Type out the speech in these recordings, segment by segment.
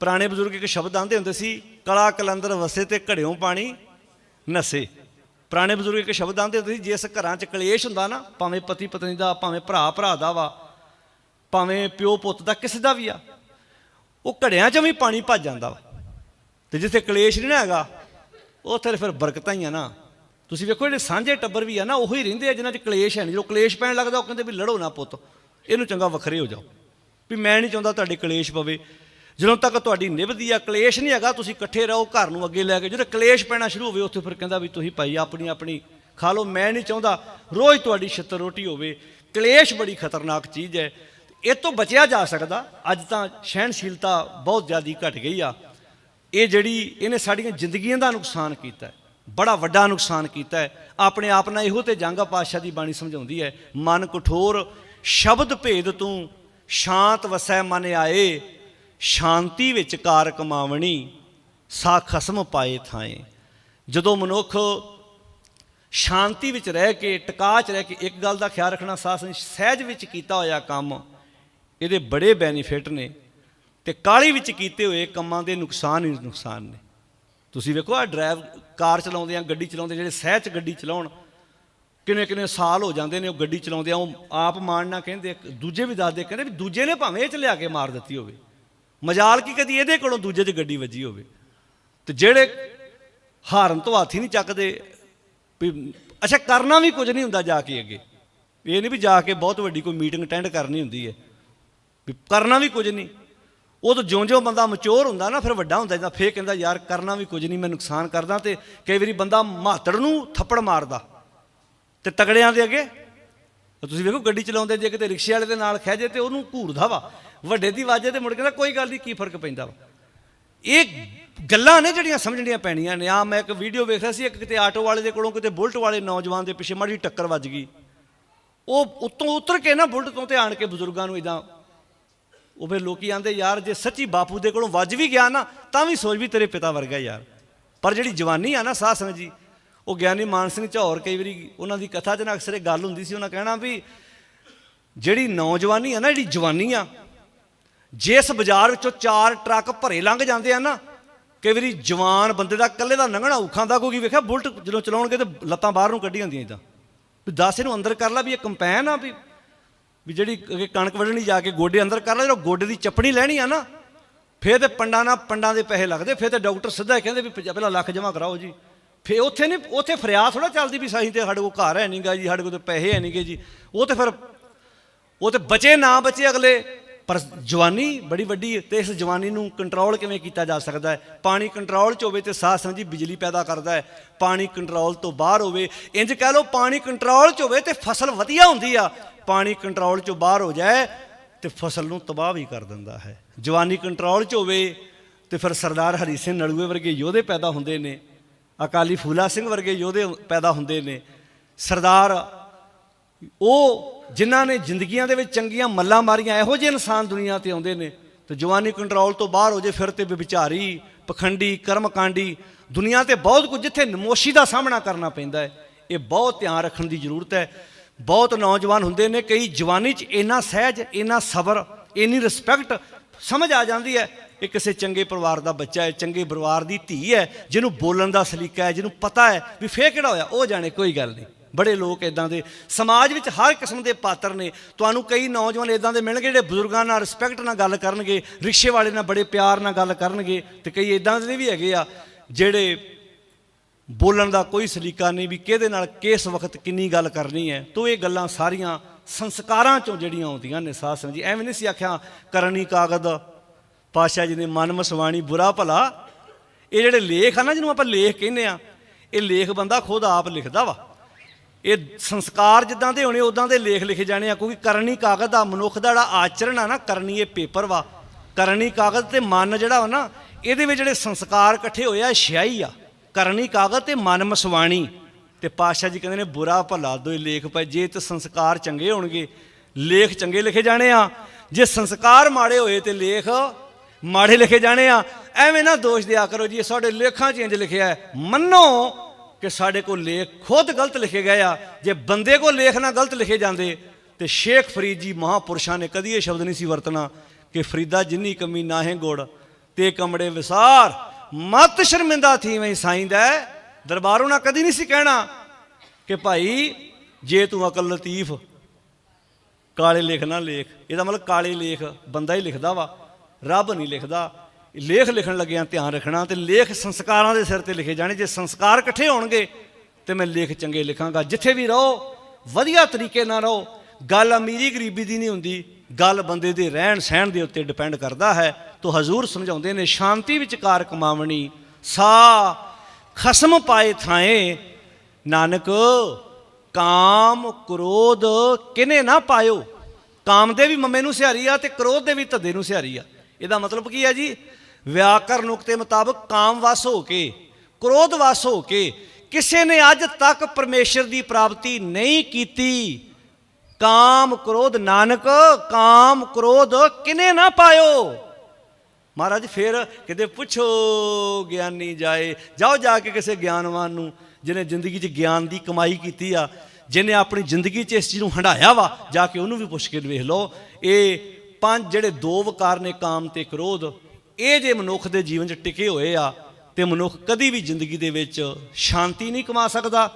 ਪੁਰਾਣੇ ਬਜ਼ੁਰਗ ਇੱਕ ਸ਼ਬਦ ਆਂਦੇ ਹੁੰਦੇ ਸੀ, ਕਲਾ ਕਲੰਦਰ ਵਸੇ ਤੇ ਘੜਿਓਂ ਪਾਣੀ ਨਸੇ। ਪੁਰਾਣੇ ਬਜ਼ੁਰਗ ਇੱਕ ਸ਼ਬਦ ਆਂਦੇ ਹੁੰਦੇ ਸੀ, ਜਿਸ ਘਰਾਂ 'ਚ ਕਲੇਸ਼ ਹੁੰਦਾ ਨਾ, ਭਾਵੇਂ ਪਤੀ ਪਤਨੀ ਦਾ, ਭਾਵੇਂ ਭਰਾ ਭਰਾ ਦਾ ਵਾ, ਭਾਵੇਂ ਪਿਓ ਪੁੱਤ ਦਾ, ਕਿਸੇ ਦਾ ਵੀ ਆ, ਉਹ ਘੜਿਆਂ 'ਚ ਵੀ ਪਾਣੀ ਭੱਜ ਜਾਂਦਾ ਵਾ। ਤੇ ਜਿੱਥੇ ਕਲੇਸ਼ ਨਹੀਂ ਨਾ ਹੈਗਾ, ਉੱਥੇ ਫਿਰ ਬਰਕਤਾਂ ਹੀ ਆ ਨਾ। ਤੁਸੀਂ ਵੇਖੋ, ਜਿਹੜੇ ਸਾਂਝੇ ਟੱਬਰ ਵੀ ਆ ਨਾ, ਉਹੀ ਰਹਿੰਦੇ ਆ ਜਿਨ੍ਹਾਂ 'ਚ ਕਲੇਸ਼ ਹੈ ਨਹੀਂ। ਜਦੋਂ ਕਲੇਸ਼ ਪੈਣ ਲੱਗਦਾ, ਉਹ ਕਹਿੰਦੇ ਵੀ ਲੜੋ ਨਾ ਪੁੱਤ, ਇਹਨੂੰ ਚੰਗਾ ਵੱਖਰੇ ਹੋ ਜਾਓ। ਵੀ ਮੈਂ ਨਹੀਂ ਚਾਹੁੰਦਾ ਤੁਹਾਡੇ ਕਲੇਸ਼ ਪਵੇ। ਜਦੋਂ ਤੱਕ ਤੁਹਾਡੀ ਨਿਭਦੀ ਆ, ਕਲੇਸ਼ ਨਹੀਂ ਹੈਗਾ, ਤੁਸੀਂ ਇਕੱਠੇ ਰਹੋ, ਘਰ ਨੂੰ ਅੱਗੇ ਲੈ ਕੇ। ਜਦੋਂ ਕਲੇਸ਼ ਪੈਣਾ ਸ਼ੁਰੂ ਹੋਵੇ, ਉੱਥੇ ਫਿਰ ਕਹਿੰਦਾ ਵੀ ਤੁਸੀਂ ਭਾਈ ਆਪਣੀ ਆਪਣੀ ਖਾ ਲਓ। ਮੈਂ ਨਹੀਂ ਚਾਹੁੰਦਾ ਰੋਜ਼ ਤੁਹਾਡੀ ਛਿੱਤਰ ਰੋਟੀ ਹੋਵੇ। ਕਲੇਸ਼ ਬੜੀ ਖਤਰਨਾਕ ਚੀਜ਼ ਹੈ। ਇਹ ਤੋਂ ਬਚਿਆ ਜਾ ਸਕਦਾ। ਅੱਜ ਤਾਂ ਸਹਿਣਸ਼ੀਲਤਾ ਬਹੁਤ ਜ਼ਿਆਦਾ ਘਟ ਗਈ ਆ। ਇਹ ਜਿਹੜੀ ਇਹਨੇ ਸਾਡੀਆਂ ਜ਼ਿੰਦਗੀਆਂ ਦਾ ਨੁਕਸਾਨ ਕੀਤਾ ਹੈ। ਬੜਾ ਵੱਡਾ ਨੁਕਸਾਨ ਕੀਤਾ ਹੈ। ਆਪਣੇ ਆਪ ਨਾਲ ਇਹੋ ਤੇ ਜੰਗਾ ਪਾਤਸ਼ਾਹ ਦੀ ਬਾਣੀ ਸਮਝਾਉਂਦੀ ਹੈ। ਮਨ ਕਠੋਰ, ਸ਼ਬਦ ਭੇਦ ਤੂੰ ਸ਼ਾਂਤ ਵਸੈ ਮਨ ਆਏ। ਸ਼ਾਂਤੀ ਵਿੱਚ ਕਾਰ ਕਮਾਵਣੀ, ਸਾ ਖਸਮ ਪਾਏ ਥਾਏ। ਜਦੋਂ ਮਨੁੱਖ ਸ਼ਾਂਤੀ ਵਿੱਚ ਰਹਿ ਕੇ ਟਿਕਾ ਚ ਰਹਿ ਕੇ ਇੱਕ ਗੱਲ ਦਾ ਖਿਆਲ ਰੱਖਣਾ ਸਾਸ ਸਹਿਜ ਵਿੱਚ ਕੀਤਾ ਹੋਇਆ ਕੰਮ, ਇਹਦੇ ਬੜੇ ਬੈਨੀਫਿਟ ਨੇ ਤੇ ਕਾਲੀ ਵਿੱਚ ਕੀਤੇ ਹੋਏ ਕੰਮਾਂ ਦੇ ਨੁਕਸਾਨ ਹੀ ਨੁਕਸਾਨ ਨੇ। ਤੁਸੀਂ ਵੇਖੋ ਆ ਡਰਾਈਵ ਕਾਰ ਚਲਾਉਂਦੇ ਆ ਗੱਡੀ ਚਲਾਉਂਦੇ, ਜਿਹੜੇ ਸਹਿਜ 'ਚ ਗੱਡੀ ਚਲਾਉਣ, ਕਿੰਨੇ ਕਿੰਨੇ ਸਾਲ ਹੋ ਜਾਂਦੇ ਨੇ ਉਹ ਗੱਡੀ ਚਲਾਉਂਦੇ ਆ, ਉਹ ਆਪ ਮਾਣ ਮਾਣਨਾ ਕਹਿੰਦੇ ਦੂਜੇ ਵੀ ਦੱਸਦੇ, ਕਹਿੰਦੇ ਵੀ ਦੂਜੇ ਨੇ ਭਾਵੇਂ ਇਹ ਚ ਲਿਆ ਕੇ ਮਾਰ ਦਿੱਤੀ ਹੋਵੇ। ਮਜਾਲ ਕੀ ਕਦੀ ਇਹਦੇ ਕੋਲੋਂ ਦੂਜੇ 'ਚ ਗੱਡੀ ਵੱਜੀ ਹੋਵੇ। ਤੇ ਜਿਹੜੇ ਹਾਰਨ ਤੋਂ ਹੱਥ ਹੀ ਨਹੀਂ ਚੱਕਦੇ, ਵੀ ਅੱਛਾ, ਕਰਨਾ ਵੀ ਕੁਝ ਨਹੀਂ ਹੁੰਦਾ ਜਾ ਕੇ ਅੱਗੇ। ਇਹ ਨਹੀਂ ਵੀ ਜਾ ਕੇ ਬਹੁਤ ਵੱਡੀ ਕੋਈ ਮੀਟਿੰਗ ਅਟੈਂਡ ਕਰਨੀ ਹੁੰਦੀ ਹੈ। ਵੀ ਕਰਨਾ ਵੀ ਕੁਝ ਨਹੀਂ। ਉਹ ਤਾਂ ਜਿਉਂ-ਜਿਉਂ ਬੰਦਾ ਮਚੋਰ ਹੁੰਦਾ ਨਾ, ਫਿਰ ਵੱਡਾ ਹੁੰਦਾ ਜਾਂਦਾ। ਫੇਰ ਕਹਿੰਦਾ, ਯਾਰ, ਕਰਨਾ ਵੀ ਕੁਝ ਨਹੀਂ, ਮੈਂ ਨੁਕਸਾਨ ਕਰਦਾ। ਤੇ ਕਈ ਵਾਰੀ ਬੰਦਾ ਮਾਤੜ ਨੂੰ ਥੱਪੜ ਮਾਰਦਾ। ਤੇ ਤਗੜਿਆਂ ਦੇ ਅੱਗੇ। ਤੁਸੀਂ ਵੇਖੋ, ਗੱਡੀ ਚਲਾਉਂਦੇ ਜੇ ਕਿਤੇ ਰਿਕਸ਼ੇ ਵਾਲੇ ਦੇ ਨਾਲ ਖਹਿ ਜੇ ਤੇ ਉਹਨੂੰ ਘੂਰਦਾ ਵਾ। ਵੱਡੇ ਦੀ ਵਾਜੇ ਤੇ ਮੁੜ ਕਹਿੰਦਾ ਕੋਈ ਗੱਲ ਨਹੀਂ ਕੀ ਫ਼ਰਕ ਪੈਂਦਾ ਵਾ? ਇਹ ਗੱਲਾਂ ਨੇ ਜਿਹੜੀਆਂ ਸਮਝਣੀਆਂ ਪੈਣੀਆਂ ਨੇ। ਆ ਮੈਂ ਇੱਕ ਵੀਡੀਓ ਵੇਖ ਰਿਹਾ ਸੀ, ਇੱਕ ਕਿਤੇ ਆਟੋ ਵਾਲੇ ਦੇ ਕੋਲੋਂ ਕਿਤੇ ਬੁਲਟ ਵਾਲੇ ਨੌਜਵਾਨ ਦੇ ਪਿੱਛੇ ਮਾੜੀ ਟੱਕਰ ਵੱਜ ਗਈ। ਉਹ ਉੱਤੋਂ ਉਤਰ ਕੇ ਨਾ ਬੁਲਟ ਤੋਂ ਤੇ ਆਣ ਕੇ ਬਜ਼ੁਰਗਾਂ ਨੂੰ ਇਦਾਂ ਉਹ ਫਿਰ ਲੋਕੀ ਆਂਦੇ, ਯਾਰ, ਜੇ ਸੱਚੀ ਬਾਪੂ ਦੇ ਕੋਲੋਂ ਵੱਜ ਵੀ ਗਿਆ ਨਾ, ਤਾਂ ਵੀ ਸੋਚ ਵੀ ਤੇਰੇ ਪਿਤਾ ਵਰਗਾ ਯਾਰ। ਪਰ ਜਿਹੜੀ ਜਵਾਨੀ ਆ ਨਾ ਸਾਧ ਸੰਗਤ ਜੀ, ਉਹ ਗਿਆਨੀ ਮਾਨ ਸਿੰਘ ਝੌਰ ਕਈ ਵਾਰੀ ਉਹਨਾਂ ਦੀ ਕਥਾ 'ਚ ਨਾ ਅਕਸਰ ਇਹ ਗੱਲ ਹੁੰਦੀ ਸੀ, ਉਹਨਾਂ ਕਹਿਣਾ ਵੀ ਜਿਹੜੀ ਨੌਜਵਾਨੀ ਆ ਨਾ, ਜਿਹੜੀ ਜਵਾਨੀ ਆ ਜਿਸ ਬਾਜ਼ਾਰ ਵਿੱਚੋਂ ਚਾਰ ਟਰੱਕ ਭਰੇ ਲੰਘ ਜਾਂਦੇ ਆ ਨਾ, ਕਈ ਵਾਰੀ ਜਵਾਨ ਬੰਦੇ ਦਾ ਇਕੱਲੇ ਦਾ ਲੰਘਣਾ ਔਖਾ ਦਾ ਕੋਈ ਵੇਖਿਆ ਬੁਲਟ ਜਦੋਂ ਚਲਾਉਣਗੇ ਤੇ ਲੱਤਾਂ ਬਾਹਰ ਨੂੰ ਕੱਢੀ ਜਾਂਦੀਆਂ ਇਦਾਂ ਵੀ ਦੱਸ ਇਹਨੂੰ ਅੰਦਰ ਕਰ ਲਾ ਵੀ ਇਹ ਕੰਪੈਨ ਆ ਵੀ ਵੀ ਜਿਹੜੀ ਕਣਕ ਵੱਢਣੀ ਜਾ ਕੇ ਗੋਡੇ ਅੰਦਰ ਕਰ ਲਾ ਜਦੋਂ ਗੋਡੇ ਦੀ ਚੱਪਣੀ ਲੈਣੀ ਆ ਨਾ, ਫੇਰ ਤੇ ਪੰਡਾਂ ਨਾਲ ਪੰਡਾਂ ਦੇ ਪੈਸੇ ਲੱਗਦੇ, ਫੇਰ ਤੇ ਡਾਕਟਰ ਸਿੱਧਾ ਕਹਿੰਦੇ ਵੀ ਪਹਿਲਾਂ ਲੱਖ ਜਮ੍ਹਾਂ ਕਰਾਓ ਜੀ। ਫੇ ਉੱਥੇ ਨਹੀਂ, ਉੱਥੇ ਫਰਿਆਦ ਥੋੜਾ ਚੱਲਦੀ ਵੀ ਸਾਈਂ ਤੇ ਸਾਡੇ ਕੋਲ ਘਰ ਹੈ ਨਹੀਂਗਾ ਜੀ, ਸਾਡੇ ਕੋਲ ਤੇ ਪੈਸੇ ਹੈ ਨਹੀਂਗੇ ਜੀ। ਉਹ ਤੇ ਫਿਰ, ਉਹ ਤੇ ਬਚੇ ਨਾ ਬਚੇ ਅਗਲੇ ਪਰ ਜਵਾਨੀ ਬੜੀ ਵੱਡੀ ਹੈ ਤੇ ਇਸ ਜਵਾਨੀ ਨੂੰ ਕੰਟਰੋਲ ਕਿਵੇਂ ਕੀਤਾ ਜਾ ਸਕਦਾ ਹੈ? ਪਾਣੀ ਕੰਟਰੋਲ 'ਚ ਹੋਵੇ ਤੇ ਸਾਹ ਸੰਜੀ ਬਿਜਲੀ ਪੈਦਾ ਕਰਦਾ ਹੈ। ਪਾਣੀ ਕੰਟਰੋਲ ਤੋਂ ਬਾਹਰ ਹੋਵੇ ਇੰਜ ਕਹਿ ਲਓ ਪਾਣੀ ਕੰਟਰੋਲ 'ਚ ਹੋਵੇ ਤੇ ਫਸਲ ਵਧੀਆ ਹੁੰਦੀ ਆ। ਪਾਣੀ ਕੰਟਰੋਲ 'ਚੋਂ ਬਾਹਰ ਹੋ ਜਾਏ ਤੇ ਫਸਲ ਨੂੰ ਤਬਾਹ ਵੀ ਕਰ ਦਿੰਦਾ ਹੈ। ਜਵਾਨੀ ਕੰਟਰੋਲ 'ਚ ਹੋਵੇ ਤੇ ਫਿਰ ਸਰਦਾਰ ਹਰੀ ਸਿੰਘ ਨਲੂਏ ਵਰਗੇ ਯੋਧੇ ਪੈਦਾ ਹੁੰਦੇ ਨੇ, ਅਕਾਲੀ ਫੂਲਾ ਸਿੰਘ ਵਰਗੇ ਯੋਧੇ ਪੈਦਾ ਹੁੰਦੇ ਨੇ। ਸਰਦਾਰ, ਉਹ ਜਿਨ੍ਹਾਂ ਨੇ ਜ਼ਿੰਦਗੀਆਂ ਦੇ ਵਿੱਚ ਚੰਗੀਆਂ ਮੱਲਾਂ ਮਾਰੀਆਂ, ਇਹੋ ਜਿਹੇ ਇਨਸਾਨ ਦੁਨੀਆ ਤੇ ਆਉਂਦੇ ਨੇ। ਤੇ ਜਵਾਨੀ ਕੰਟਰੋਲ ਤੋਂ ਬਾਹਰ ਹੋ ਜੇ ਫਿਰ ਤੇ ਵਿਚਾਰੀ, ਪਖੰਡੀ, ਕਰਮਕਾਂਡੀ, ਦੁਨੀਆ ਤੇ ਬਹੁਤ ਕੁਝ ਜਿੱਥੇ ਨਮੋਸ਼ੀ ਦਾ ਸਾਹਮਣਾ ਕਰਨਾ ਪੈਂਦਾ ਹੈ, ਇਹ ਬਹੁਤ ਧਿਆਨ ਰੱਖਣ ਦੀ ਜ਼ਰੂਰਤ ਹੈ। ਬਹੁਤ ਨੌਜਵਾਨ ਹੁੰਦੇ ਨੇ, ਕਈ ਜਵਾਨੀ 'ਚ ਇੰਨਾ ਸਹਿਜ, ਇੰਨਾ ਸਬਰ, ਇੰਨੀ ਰਿਸਪੈਕਟ ਸਮਝ ਆ ਜਾਂਦੀ ਹੈ ਇਹ ਕਿਸੇ ਚੰਗੇ ਪਰਿਵਾਰ ਦਾ ਬੱਚਾ ਹੈ, ਚੰਗੇ ਪਰਿਵਾਰ ਦੀ ਧੀ ਹੈ, ਜਿਹਨੂੰ ਬੋਲਣ ਦਾ ਸਲੀਕਾ ਹੈ, ਜਿਹਨੂੰ ਪਤਾ ਹੈ ਵੀ ਫੇਰ ਕਿਹੜਾ ਹੋਇਆ, ਉਹ ਜਾਣੇ ਕੋਈ ਗੱਲ ਨਹੀਂ। ਬੜੇ ਲੋਕ ਇਦਾਂ ਦੇ, ਸਮਾਜ ਵਿੱਚ ਹਰ ਕਿਸਮ ਦੇ ਪਾਤਰ ਨੇ। ਤੁਹਾਨੂੰ ਕਈ ਨੌਜਵਾਨ ਇਦਾਂ ਦੇ ਮਿਲਣਗੇ ਜਿਹੜੇ ਬਜ਼ੁਰਗਾਂ ਨਾਲ ਰਿਸਪੈਕਟ ਨਾਲ ਗੱਲ ਕਰਨਗੇ, ਰਿਕਸ਼ੇ ਵਾਲੇ ਨਾਲ ਬੜੇ ਪਿਆਰ ਨਾਲ ਗੱਲ ਕਰਨਗੇ ਤੇ ਕਈ ਇਦਾਂ ਦੇ ਵੀ ਹੈਗੇ ਆ ਜਿਹੜੇ ਬੋਲਣ ਦਾ ਕੋਈ ਸਲੀਕਾ ਨਹੀਂ ਵੀ ਕਿਹਦੇ ਨਾਲ ਕਿਸ ਵਕਤ ਕਿੰਨੀ ਗੱਲ ਕਰਨੀ ਹੈ। ਤੋ ਇਹ ਗੱਲਾਂ ਸਾਰੀਆਂ ਸੰਸਕਾਰਾਂ ਚੋਂ ਜਿਹੜੀਆਂ ਆਉਂਦੀਆਂ ਨੇ ਸਾਧ ਸੰਗਤ ਜੀ। ਐਵੇਂ ਨਹੀਂ ਸੀ ਆਖਿਆ ਕਰਨੀ ਕਾਗਦ ਪਾਸ਼ਾ ਜੀ ਨੇ ਮਨ ਮਸਵਾਣੀ ਬੁਰਾ ਭਲਾ। ਇਹ ਜਿਹੜੇ ਲੇਖ ਆ ਨਾ ਜਿਹਨੂੰ ਆਪਾਂ ਲੇਖ ਕਹਿੰਦੇ ਆ, ਇਹ ਲੇਖ ਬੰਦਾ ਖੁਦ ਆਪ ਲਿਖਦਾ ਵਾ। ਇਹ ਸੰਸਕਾਰ ਜਿੱਦਾਂ ਦੇ ਹੋਣੇ ਉਦਾਂ ਦੇ ਲੇਖ ਲਿਖੇ ਜਾਣੇ ਆ, ਕਿਉਂਕਿ ਕਰਨੀ ਕਾਗਜ਼ ਦਾ ਮਨੁੱਖ ਦਾ ਜਿਹੜਾ ਆਚਰਣ ਆ ਨਾ, ਕਰਨੀ ਇਹ ਪੇਪਰ ਵਾ। ਕਰਨੀ ਕਾਗਜ਼ ਤੇ ਮਨ ਜਿਹੜਾ ਵਾ ਨਾ, ਇਹਦੇ ਵਿੱਚ ਜਿਹੜੇ ਸੰਸਕਾਰ ਇਕੱਠੇ ਹੋਏ ਆ ਸਿਆਹੀ ਆ। ਕਰਨੀ ਕਾਗਜ਼ ਤੇ ਮਨ ਮਸਵਾਣੀ। ਤੇ ਪਾਤਸ਼ਾਹ ਜੀ ਕਹਿੰਦੇ ਨੇ, ਬੁਰਾ ਭਲਾ ਦੋਏ ਲੇਖ ਪਏ, ਜੇ ਤੇ ਸੰਸਕਾਰ ਚੰਗੇ ਹੋਣਗੇ, ਲੇਖ ਚੰਗੇ ਲਿਖੇ ਜਾਣੇ ਆ। ਜੇ ਸੰਸਕਾਰ ਮਾੜੇ ਹੋਏ ਤੇ ਲੇਖ ਮਾੜੇ ਲਿਖੇ ਜਾਣੇ ਆ। ਐਵੇਂ ਨਾ ਦੋਸ਼ ਦਿਆ ਕਰੋ ਜੀ, ਇਹ ਸਾਡੇ ਲੇਖਾਂ 'ਚ ਇੰਜ ਲਿਖਿਆ ਹੈ, ਮੰਨੋ ਕਿ ਸਾਡੇ ਕੋਲ ਲੇਖ ਖੁਦ ਗਲਤ ਲਿਖੇ ਗਏ ਆ। ਜੇ ਬੰਦੇ ਕੋਲ ਲੇਖ ਨਾ ਗਲਤ ਲਿਖੇ ਜਾਂਦੇ, ਤੇ ਸ਼ੇਖ ਫਰੀਦ ਜੀ ਮਹਾਪੁਰਸ਼ਾਂ ਨੇ ਕਦੀ ਇਹ ਸ਼ਬਦ ਨਹੀਂ ਸੀ ਵਰਤਣਾ ਕਿ ਫਰੀਦਾ ਜਿੰਨੀ ਕਮੀ ਨਾਹੇ ਗੁੜ, ਤੇ ਕਮੜੇ ਵਿਸਾਰ। ਮਤ ਸ਼ਰਮਿੰਦਾ ਥੀਵੇਂ ਸਾਈਂਦਾ ਦਰਬਾਰੋਂ ਨਾ ਕਦੀ ਨਹੀਂ ਸੀ ਕਹਿਣਾ ਕਿ ਭਾਈ, ਜੇ ਤੂੰ ਅਕਲ ਲਤੀਫ, ਕਾਲੇ ਲਿਖ ਨਾ ਲੇਖ। ਇਹਦਾ ਮਤਲਬ ਕਾਲੇ ਲੇਖ ਬੰਦਾ ਹੀ ਲਿਖਦਾ ਵਾ, ਰੱਬ ਨਹੀਂ ਲਿਖਦਾ। ਲੇਖ ਲਿਖਣ ਲੱਗਿਆਂ ਧਿਆਨ ਰੱਖਣਾ ਤੇ ਲੇਖ ਸੰਸਕਾਰਾਂ ਦੇ ਸਿਰ ਤੇ ਲਿਖੇ ਜਾਣੇ। ਜੇ ਸੰਸਕਾਰ ਇਕੱਠੇ ਹੋਣਗੇ ਤੇ ਮੈਂ ਲੇਖ ਚੰਗੇ ਲਿਖਾਂਗਾ। ਜਿੱਥੇ ਵੀ ਰਹੋ, ਵਧੀਆ ਤਰੀਕੇ ਨਾਲ ਰਹੋ। ਗੱਲ ਅਮੀਰੀ ਗਰੀਬੀ ਦੀ ਨਹੀਂ ਹੁੰਦੀ। ਗੱਲ ਬੰਦੇ ਦੇ ਰਹਿਣ ਸਹਿਣ ਦੇ ਉੱਤੇ ਡਿਪੈਂਡ ਕਰਦਾ ਹੈ। ਤੋ ਹਜ਼ੂਰ ਸਮਝਾਉਂਦੇ ਨੇ, ਸ਼ਾਂਤੀ ਵਿਚਕਾਰ ਕਮਾਵਣੀ, ਸਾ ਖਸਮ ਪਾਏ ਥਾਏ, ਨਾਨਕ ਕਾਮ ਕ੍ਰੋਧ ਕਿਨੇ ਨਾ ਪਾਇਓ। ਕਾਮ ਦੇ ਵੀ ਮੰਮੇ ਨੂੰ ਸਿਹਾਰੀ ਆ ਤੇ ਕ੍ਰੋਧ ਦੇ ਵੀ ਧੱਦੇ ਨੂੰ ਸਿਹਾਰੀ ਆ। ਇਹਦਾ ਮਤਲਬ ਕੀ ਹੈ ਜੀ? ਵਿਆਕਰਨ ਨੁਕਤੇ ਮੁਤਾਬਕ ਕਾਮ ਵਸ ਹੋ ਕੇ ਕ੍ਰੋਧ ਵਸ ਹੋ ਕੇ, ਕਿਸੇ ਨੇ ਅੱਜ ਤੱਕ ਪਰਮੇਸ਼ਰ ਦੀ ਪ੍ਰਾਪਤੀ ਨਹੀਂ ਕੀਤੀ। ਕਾਮ ਕ੍ਰੋਧ, ਨਾਨਕ, ਕਾਮ ਕ੍ਰੋਧ ਕਿਨੇ ਨਾ ਪਾਇਓ? ਮਹਾਰਾਜ, ਫਿਰ ਕਿਤੇ ਪੁੱਛੋ, ਗਿਆਨੀ ਜਾਏ। ਜਾਓ ਜਾ ਕੇ ਕਿਸੇ ਗਿਆਨਵਾਨ ਨੂੰ, ਜਿਹਨੇ ਜ਼ਿੰਦਗੀ 'ਚ ਗਿਆਨ ਦੀ ਕਮਾਈ ਕੀਤੀ ਆ, ਜਿਹਨੇ ਆਪਣੀ ਜ਼ਿੰਦਗੀ 'ਚ ਇਸ ਚੀਜ਼ ਨੂੰ ਹੰਡਾਇਆ ਵਾ, ਜਾ ਕੇ ਉਹਨੂੰ ਵੀ ਪੁੱਛ ਕੇ ਵੇਖ ਲਓ। ਇਹ ਪੰਜ ਜਿਹੜੇ ਦੋ ਵਕਾਰ ਨੇ, ਕਾਮ ਤੇ ਕ੍ਰੋਧ ਇਹ ਜੇ ਮਨੁੱਖ ਦੇ ਜੀਵਨ 'ਚ ਟਿਕੇ ਹੋਏ ਆ, ਤੇ ਮਨੁੱਖ ਕਦੀ ਵੀ ਜ਼ਿੰਦਗੀ ਦੇ ਵਿੱਚ ਸ਼ਾਂਤੀ ਨਹੀਂ ਕਮਾ ਸਕਦਾ,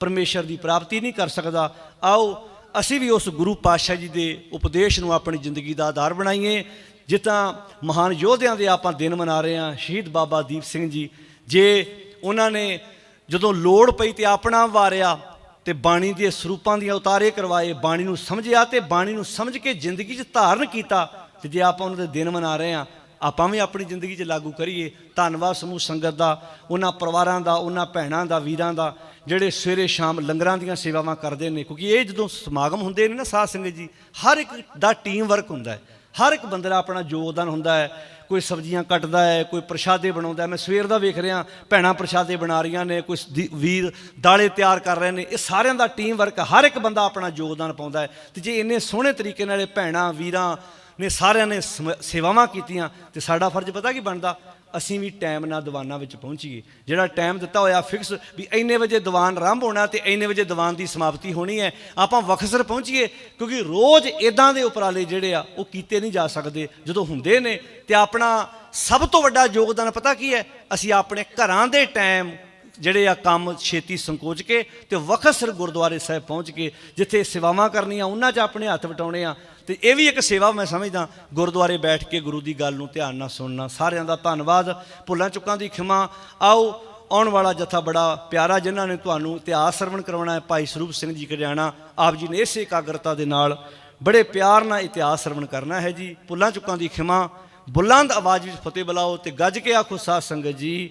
ਪਰਮੇਸ਼ਰ ਦੀ ਪ੍ਰਾਪਤੀ ਨਹੀਂ ਕਰ ਸਕਦਾ, ਆਓ ਅਸੀਂ ਵੀ ਉਸ ਗੁਰੂ ਪਾਤਸ਼ਾਹ ਜੀ ਦੇ ਉਪਦੇਸ਼ ਨੂੰ ਆਪਣੀ ਜ਼ਿੰਦਗੀ ਦਾ ਆਧਾਰ ਬਣਾਈਏ। ਜਿੱਦਾਂ ਮਹਾਨ ਯੋਧਿਆਂ ਦੇ ਆਪਾਂ ਦਿਨ ਮਨਾ ਰਹੇ ਹਾਂ, ਸ਼ਹੀਦ ਬਾਬਾ ਦੀਪ ਸਿੰਘ ਜੀ, ਜੇ ਉਹਨਾਂ ਨੇ ਜਦੋਂ ਲੋੜ ਪਈ ਤੇ ਆਪਣਾ ਵਾਰਿਆ ਤੇ ਬਾਣੀ ਦੇ ਸਰੂਪਾਂ ਦੀਆਂ ਉਤਾਰੇ ਕਰਵਾਏ, ਬਾਣੀ ਨੂੰ ਸਮਝਿਆ ਤੇ ਬਾਣੀ ਨੂੰ ਸਮਝ ਕੇ ਜ਼ਿੰਦਗੀ 'ਚ ਧਾਰਨ ਕੀਤਾ, ਤੇ ਜੇ ਆਪਾਂ ਉਹਨਾਂ ਦੇ ਦਿਨ ਮਨਾ ਰਹੇ ਹਾਂ ਆਪਾਂ ਵੀ ਆਪਣੀ ਜ਼ਿੰਦਗੀ 'ਚ ਲਾਗੂ ਕਰੀਏ। ਧੰਨਵਾਦ ਸਮੂਹ ਸੰਗਤ ਦਾ, ਉਹਨਾਂ ਪਰਿਵਾਰਾਂ ਦਾ, ਉਹਨਾਂ ਭੈਣਾਂ ਦਾ, ਵੀਰਾਂ ਦਾ, ਜਿਹੜੇ ਸਵੇਰੇ ਸ਼ਾਮ ਲੰਗਰਾਂ ਦੀਆਂ ਸੇਵਾਵਾਂ ਕਰਦੇ ਨੇ। ਕਿਉਂਕਿ ਇਹ ਜਦੋਂ ਸਮਾਗਮ ਹੁੰਦੇ ਨੇ ਨਾ ਸਾਧ ਸੰਗਤ ਜੀ, ਹਰ ਇੱਕ ਦਾ ਟੀਮ ਵਰਕ ਹੁੰਦਾ ਹੈ। ਹਰ ਇੱਕ ਬੰਦੇ ਦਾ ਆਪਣਾ ਯੋਗਦਾਨ ਹੁੰਦਾ ਹੈ। ਕੋਈ ਸਬਜ਼ੀਆਂ ਕੱਟਦਾ ਹੈ, ਕੋਈ ਪ੍ਰਸ਼ਾਦੇ ਬਣਾਉਂਦਾ ਮੈਂ ਸਵੇਰ ਦਾ ਵੇਖ ਰਿਹਾ, ਭੈਣਾਂ ਪ੍ਰਸ਼ਾਦੇ ਬਣਾ ਰਹੀਆਂ ਨੇ ਕੁਝ ਵੀਰ ਦਾਲੇ ਤਿਆਰ ਕਰ ਰਹੇ ਨੇ। ਇਹ ਸਾਰਿਆਂ ਦਾ ਟੀਮ ਵਰਕ ਹਰ ਇੱਕ ਬੰਦਾ ਆਪਣਾ ਯੋਗਦਾਨ ਪਾਉਂਦਾ ਹੈ। ਤੇ ਜੇ ਇੰਨੇ ਸੋਹਣੇ ਤਰੀਕੇ ਨਾਲ ਇਹ ਭੈਣਾਂ, ਵੀਰਾਂ ਨੇ ਸਾਰਿਆਂ ਨੇ ਸਮ- ਸੇਵਾਵਾਂ ਕੀਤੀਆਂ ਤੇ ਸਾਡਾ ਫਰਜ਼ ਪਤਾ ਕੀ ਬਣਦਾ? ਅਸੀਂ ਵੀ ਟਾਈਮ ਨਾਲ ਦੀਵਾਨਾਂ ਵਿੱਚ ਪਹੁੰਚੀਏ। ਜਿਹੜਾ ਟਾਈਮ ਦਿੱਤਾ ਹੋਇਆ ਫਿਕਸ ਵੀ ਇੰਨੇ ਵਜੇ ਦੀਵਾਨ ਆਰੰਭ ਹੋਣਾ ਤੇ ਇੰਨੇ ਵਜੇ ਦੀਵਾਨ ਦੀ ਸਮਾਪਤੀ ਹੋਣੀ ਹੈ, ਆਪਾਂ ਵਕਸਰ ਪਹੁੰਚੀਏ ਕਿਉਂਕਿ ਰੋਜ਼ ਇਦਾਂ ਦੇ ਉਪਰਾਲੇ ਜਿਹੜੇ ਆ, ਉਹ ਕੀਤੇ ਨਹੀਂ ਜਾ ਸਕਦੇ। ਜਦੋਂ ਹੁੰਦੇ ਨੇ ਤੇ ਆਪਣਾ ਸਭ ਤੋਂ ਵੱਡਾ ਯੋਗਦਾਨ ਪਤਾ ਕੀ ਹੈ? ਅਸੀਂ ਆਪਣੇ ਘਰਾਂ ਦੇ ਟਾਈਮ ਜਿਹੜੇ ਆ ਕੰਮ ਛੇਤੀ ਸੰਕੋਚ ਕੇ ਤੇ ਸਿਰ ਗੁਰਦੁਆਰੇ ਸਾਹਿਬ ਪਹੁੰਚ ਕੇ ਜਿੱਥੇ ਸੇਵਾਵਾਂ ਕਰਨੀਆਂ, ਉਹਨਾਂ 'ਚ ਆਪਣੇ ਹੱਥ ਵਟਾਉਣੇ ਆ। ਤੇ ਇਹ ਵੀ ਇੱਕ ਸੇਵਾ ਮੈਂ ਸਮਝਦਾ, ਗੁਰਦੁਆਰੇ ਬੈਠ ਕੇ ਗੁਰੂ ਦੀ ਗੱਲ ਨੂੰ ਧਿਆਨ ਨਾਲ ਸੁਣਨਾ। ਸਾਰਿਆਂ ਦਾ ਧੰਨਵਾਦ। ਭੁੱਲਾਂ ਚੁੱਕਾਂ ਦੀ ਖਿਮਾ। ਆਓ, ਆਉਣ ਵਾਲਾ ਜਥਾ ਬੜਾ ਪਿਆਰਾ, ਜਿਨ੍ਹਾਂ ਨੇ ਤੁਹਾਨੂੰ ਇਤਿਹਾਸ ਸਰਵਣ ਕਰਵਾਉਣਾ ਹੈ, ਭਾਈ ਸਰੂਪ ਸਿੰਘ ਜੀ ਕਰਿਆਣਾ, ਆਪ ਜੀ ਨੇ ਇਸੇ ਇਕਾਗਰਤਾ ਦੇ ਨਾਲ ਬੜੇ ਪਿਆਰ ਨਾਲ ਇਤਿਹਾਸ ਸਰਵਣ ਕਰਨਾ ਹੈ ਜੀ। ਭੁੱਲਾਂ ਚੁੱਕਾਂ ਦੀ ਖਿਮਾ। ਬੁਲੰਦ ਆਵਾਜ਼ ਵਿੱਚ ਫਤਿਹ ਬੁਲਾਓ ਤੇ ਗੱਜ ਕੇ ਆਖੋ, ਸਾਧ ਸੰਗਤ ਜੀ